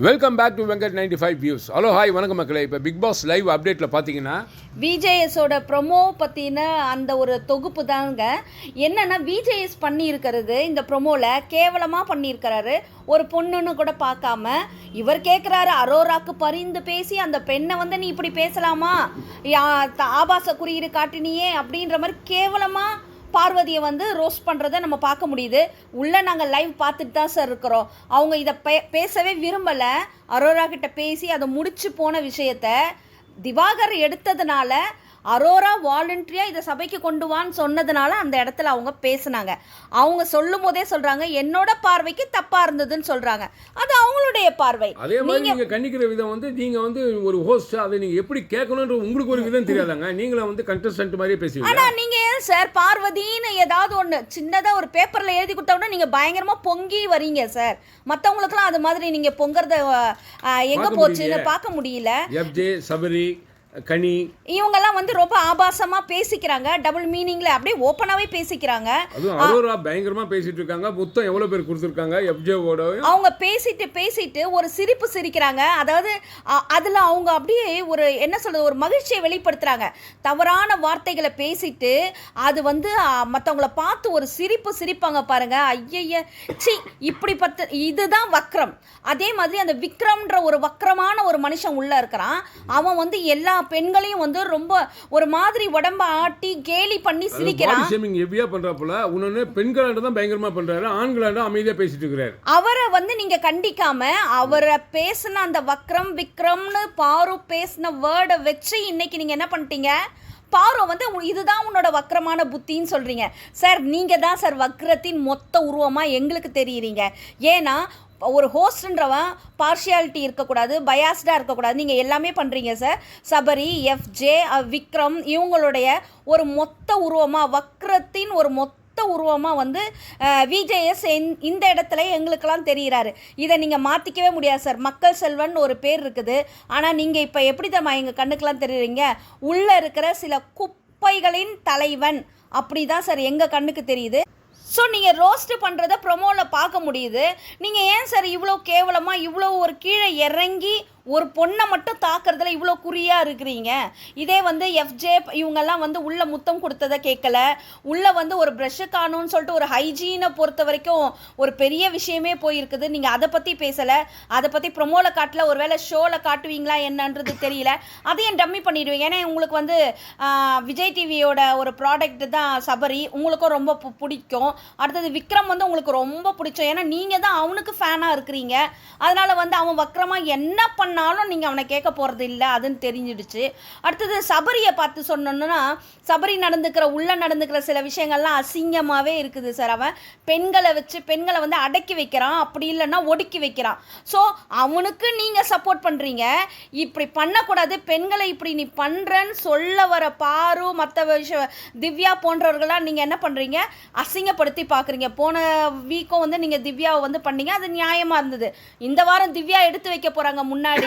Welcome back to Venkat ninety five views hello hi வணக்கம் மக்களே. இப்போ பிக் பாஸ் லைவ் அப்டேட்டில் பார்த்தீங்கன்னா விஜேஎஸோட ப்ரொமோ பற்றின அந்த ஒரு தொகுப்பு தாங்க. என்னென்னா விஜேஎஸ் பண்ணியிருக்கிறது இந்த ப்ரொமோவில் கேவலமாக பண்ணியிருக்கிறாரு. ஒரு பொண்ணுன்னு கூட பார்க்காம இவர் கேட்குறாரு அரோராக்கு பரிந்து பேசி அந்த பெண்ணை வந்து நீ இப்படி பேசலாமா? யா- த- ஆபாச குறியீடு காட்டினியே அப்படின்ற மாதிரி கேவலமாக பார்வதியை வந்து ரோஸ்ட் பண்ணுறதை நம்ம பார்க்க முடியுது. உள்ளே நாங்கள் லைவ் பார்த்துட்டு தான் சார் இருக்கிறோம். அவங்க இதை பே பேசவே விரும்பலை. அரோரா கிட்ட பேசி அதை முடிச்சு போன விஷயத்த திவாகர் எடுத்ததுனால அரோரா வாலண்டரியாக இதை சபைக்கு கொண்டு வான்னு சொன்னதுனால அந்த இடத்துல அவங்க பேசுனாங்க. அவங்க சொல்லும் போதே சொல்கிறாங்க என்னோட பார்வைக்கு தப்பாக இருந்ததுன்னு சொல்கிறாங்க அது அவங்களுடைய பார்வை. அதே மாதிரி நீங்கள் கண்டிக்கிற விதம் வந்து நீங்கள் வந்து ஒரு ஹோஸ்ட் அதை நீங்கள் எப்படி கேட்கணுன்ற உங்களுக்கு ஒரு விதம் தெரியாதாங்க? நீங்களும் வந்து கண்டஸ்டன்ட் மாதிரியே பேசுவீங்க ஆனா நீங்க ஏன் சார் பார்வதின்னு ஏதாவது ஒண்ணு சின்னதா ஒரு பேப்பர்ல எழுதி கொடுத்த உடனே நீங்க பயங்கரமா பொங்கி வரீங்க சார். மத்தவங்களுக்குலாம் அது மாதிரி நீங்க பொங்கறத எங்க போச்சுன்னு. பார்க்க முடியல. எஃப்ஜே சபரி கனி. இவங்கெல்லாம் வந்து ரொம்ப ஆபாசமா பேசிக்கிறாங்க. டபுள் மீனிங்ல அப்படியே ஓப்பனாவே பேசிக்கிறாங்க. அதுவும் அரோரா பயங்கரமாக பேசிட்டு இருக்காங்க மொத்தம் எவ்வளோ பேர் கொடுத்துருக்காங்க? எஃப்ஜேவோட அவங்க பேசிட்டு பேசிட்டு ஒரு சிரிப்பு சிரிக்கிறாங்க. அதாவது அதுல அவங்க அப்படியே ஒரு என்ன சொல்றது ஒரு மகிழ்ச்சியை வெளிப்படுத்துறாங்க. தவறான வார்த்தைகளை பேசிட்டு அது வந்து அ, மத்தவங்கள பார்த்து ஒரு சிரிப்பு சிரிப்பாங்க பாருங்க. ஐயய்ய சி இப்படி பத்து இதுதான் வக்ரம். அதே மாதிரி அந்த விக்ரம்ன்ற ஒரு வக்ரமான ஒரு மனுஷன் உள்ள இருக்கிறான். அவன் வந்து எல்லா பெண்களையும் வந்து ரொம்ப ஒரு மாதிரி உடம்ப ஆட்டி கேலி பண்ணி சிரிக்கிறான் ஷேமிங் ஹெவியாக பண்ணுறாப்புல இன்னொன்று பெண்களாண்ட தான் பயங்கரமாக பண்ணுறாரு ஆண்களாண்ட அமைதியாக பேசிட்டு இருக்கிறாரு. அவரை வந்து நீங்க கண்டிக்காம அவரை பேசின அந்த வக்ரம் விக்ரம்னு பாரு பேசின வேர்டை வச்சு இன்னைக்கு நீங்க என்ன பண்ணிட்டீங்க? பாரு வந்து இதுதான் உன்னோட வக்ரமான புத்தின்னு சொல்றீங்க. சார் நீங்க தான் சார் வக்ரத்தின் மொத்த உருவமா எங்களுக்கு தெரியுறீங்க. ஏன்னா ஒரு ஹோஸ்ட்ன்றவன் பார்ஷியாலிட்டி இருக்கக்கூடாது பயாஸ்டாக இருக்கக்கூடாது. நீங்கள் எல்லாமே பண்ணுறீங்க சார் சபரி எஃப்ஜே விக்ரம் இவங்களுடைய ஒரு மொத்த உருவமாக வக்ரத்தின் ஒரு மொத்த உருவமாக வந்து விஜேஎஸ் இந்த இடத்துல எங்களுக்கெல்லாம் தெரிகிறாரு இதை நீங்கள் மாற்றிக்கவே முடியாது சார் மக்கள் செல்வன் ஒரு பேர் இருக்குது. ஆனால் நீங்கள் இப்போ எப்படி தான் எங்கள் கண்ணுக்கெல்லாம் தெரியுறீங்க? உள்ளே இருக்கிற சில குப்பைகளின் தலைவன். அப்படி தான் சார் எங்கள் கண்ணுக்கு தெரியுது? ஸோ நீங்கள் ரோஸ்ட்டு பண்ணுறத ப்ரொமோவில் பார்க்க முடியுது. நீங்கள் ஏன் சார் இவ்வளோ கேவலமாக இவ்வளோ ஒரு கீழே இறங்கி ஒரு பொண்ணை மட்டும் தாக்குறதுல இவ்வளோ குறியாக இருக்கிறீங்க? இதே வந்து எஃப்ஜே இவங்கெல்லாம் வந்து உள்ள முத்தம் கொடுத்ததை கேட்கல. உள்ள வந்து ஒரு ப்ரெஷ்ஷு காணும்னு சொல்லிட்டு ஒரு ஹைஜீனை பொறுத்த வரைக்கும் ஒரு பெரிய விஷயமே போயிருக்குது. நீங்கள் அதை பற்றி பேசலை. அதை பற்றி ப்ரொமோவில் காட்டல. ஒரு வேளை ஷோவில் காட்டுவீங்களா என்னன்றது தெரியல. அதையும் டம்மி பண்ணிடுவீங்க? ஏன்னா உங்களுக்கு வந்து விஜய் டிவியோட ஒரு ப்ராடக்ட் தான் சபரி. உங்களுக்கும் ரொம்ப பு- பிடிக்கும். அடுத்தது விக்ரம் வந்து உங்களுக்கு ரொம்ப பிடிச்சோம். ஏன்னா நீங்கள் தான் அவனுக்கு ஃபேனாக இருக்கிறீங்க. அதனால் வந்து அவன் வக்ரமாக என்ன பண்ண பண்ணாலும் நீங்கள் அவனை கேட்க போகிறது இல்லை அதுன்னு தெரிஞ்சிடுச்சு. அடுத்தது சபரியை பார்த்து சொன்னோன்னா சபரி நடந்துக்கிற உள்ள நடந்துக்கிற சில விஷயங்கள்லாம் அசிங்கமாகவே இருக்குது சார் அவன். பெண்களை வச்சு பெண்களை வந்து அடக்கி வைக்கிறான் அப்படி இல்லைன்னா ஒடுக்கி வைக்கிறான். ஸோ அவனுக்கு நீங்கள் சப்போர்ட் பண்ணுறீங்க இப்படி பண்ணக்கூடாது பெண்களை இப்படி நீ பண்ணுறன்னு சொல்ல வர பாரு மற்ற விஷயம் திவ்யா போன்றவர்களாம் நீங்கள் என்ன பண்ணுறீங்க அசிங்கப்படுத்தி பார்க்குறீங்க. போன வீக்கும் வந்து நீங்கள் திவ்யாவை வந்து பண்ணீங்க அது நியாயமாக இருந்தது. இந்த வாரம் திவ்யா எடுத்து வைக்க போகிறாங்க முன்னாடி.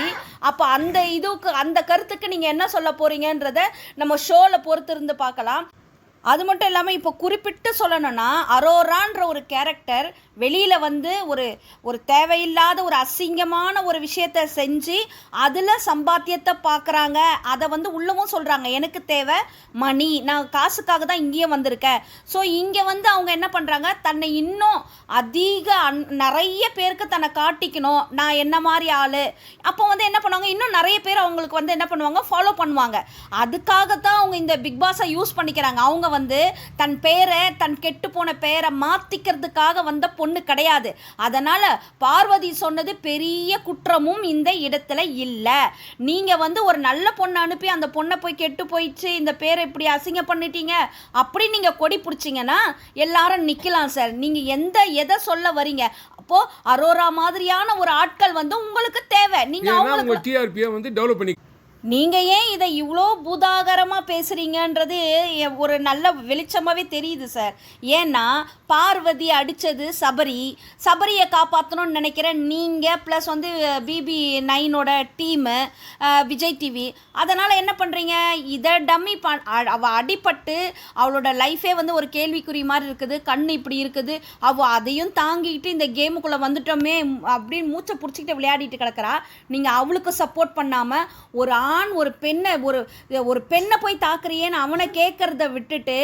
அப்போ அந்த இதுக்கு அந்த கருத்துக்கு நீங்கள் என்ன சொல்ல போகிறீங்கன்றத நம்ம ஷோவில் பொறுத்து இருந்து பார்க்கலாம். அது மட்டும் இல்லாமல் இப்போ குறிப்பிட்டு சொல்லணும்னா அரோரான்ற ஒரு கேரக்டர் வெளியில் வந்து ஒரு ஒரு தேவையில்லாத ஒரு அசிங்கமான ஒரு விஷயத்த செஞ்சு அதில் சம்பாத்தியத்தை பார்க்குறாங்க அதை வந்து உள்ளவும் சொல்கிறாங்க எனக்கு தேவை மணி. நான் காசுக்காக தான் இங்கேயே வந்திருக்கேன். ஸோ இங்கே வந்து அவங்க என்ன பண்ணுறாங்க தன்னை இன்னும் அதிக அன் நிறைய பேருக்கு தன்னை காட்டிக்கணும். நான் என்ன மாதிரி ஆள்? அப்போ வந்து என்ன பண்ணுவாங்க? இன்னும் நிறைய பேர் அவங்களுக்கு வந்து என்ன பண்ணுவாங்க? ஃபாலோ பண்ணுவாங்க. அதுக்காக தான் அவங்க இந்த பிக் பாஸை யூஸ் பண்ணிக்கிறாங்க. அவங்க வந்து தன் பேரை தன் கெட்டு போன பேரை மாற்றிக்கிறதுக்காக வந்த பொண்ணு கிடையாது. அதனால் பார்வதி சொன்னது பெரிய குற்றமும் இந்த இடத்துல இல்லை. நீங்கள் வந்து ஒரு நல்ல பொண்ணை அனுப்பி அந்த பொண்ணை போய் கெட்டு போயிடுச்சு இந்த பேரை இப்படி அசிங்க பண்ணிட்டீங்க அப்படி நீங்கள் கொடி பிடிச்சிங்கன்னா எல்லாரும் நிற்கலாம் சார். நீங்கள் எந்த எதை சொல்ல வரீங்க? அப்போ அரோரா மாதிரியான ஒரு ஆட்கள் வந்து உங்களுக்கு தேவை. ஏன்னா அவங்களுக்கு டிஆர்பியை வந்து டெவலப் பண்ணி நீங்கள் ஏன் இதை இவ்வளோ பூதாகரமாக பேசுகிறீங்கன்றது எ- ஒரு நல்ல வெளிச்சமாகவே தெரியுது சார் ஏன்னா பார்வதி அடித்தது சபரி. சபரியை காப்பாற்றணும்னு நினைக்கிறேன் நீங்கள் ப்ளஸ் வந்து பிபி நைனோட டீமு விஜய் டிவி அதனால் என்ன பண்ணுறீங்க இதை டம்மி ப அவள் அடிபட்டு அவளோட லைஃபே வந்து ஒரு கேள்விக்குறி மாதிரி இருக்குது. கண் இப்படி இருக்குது. அவள் அதையும் தாங்கிக்கிட்டு இந்த கேமுக்குள்ளே வந்துட்டோமே அப்படின்னு மூச்சை பிடிச்சிக்கிட்டு விளையாடிட்டு கிடக்கிறா. நீங்கள் அவளுக்கு சப்போர்ட் பண்ணாமல் ஒரு ஆ ஆண் ஒரு பெண்ணை ஒரு ஒரு பெண்ணை போய் தாக்குறியேன்னு அவனை கேட்குறத விட்டுட்டு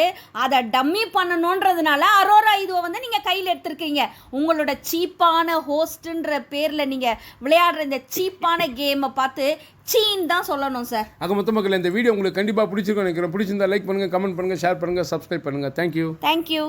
அதை டம்மி பண்ணணுன்றதுனால அரோரா இதுவை வந்து நீங்கள் கையில் எடுத்திருக்கீங்க. உங்களோட சீப்பான ஹோஸ்ட்டுன்ற பேரில் நீங்கள் விளையாடுற இந்த சீப்பான கேமை பார்த்து சீன் தான் சொல்லணும் சார் ஆக மொத்த மக்கள் இந்த வீடியோ உங்களுக்கு கண்டிப்பாக பிடிச்சிருக்கும் நினைக்கிறேன். பிடிச்சிருந்தா லைக் பண்ணுங்கள் கமெண்ட் பண்ணுங்கள் ஷேர் பண்ணுங்கள் சப்ஸ்கிரைப் பண்ணுங்கள் தேங்க்யூ தேங்க்யூ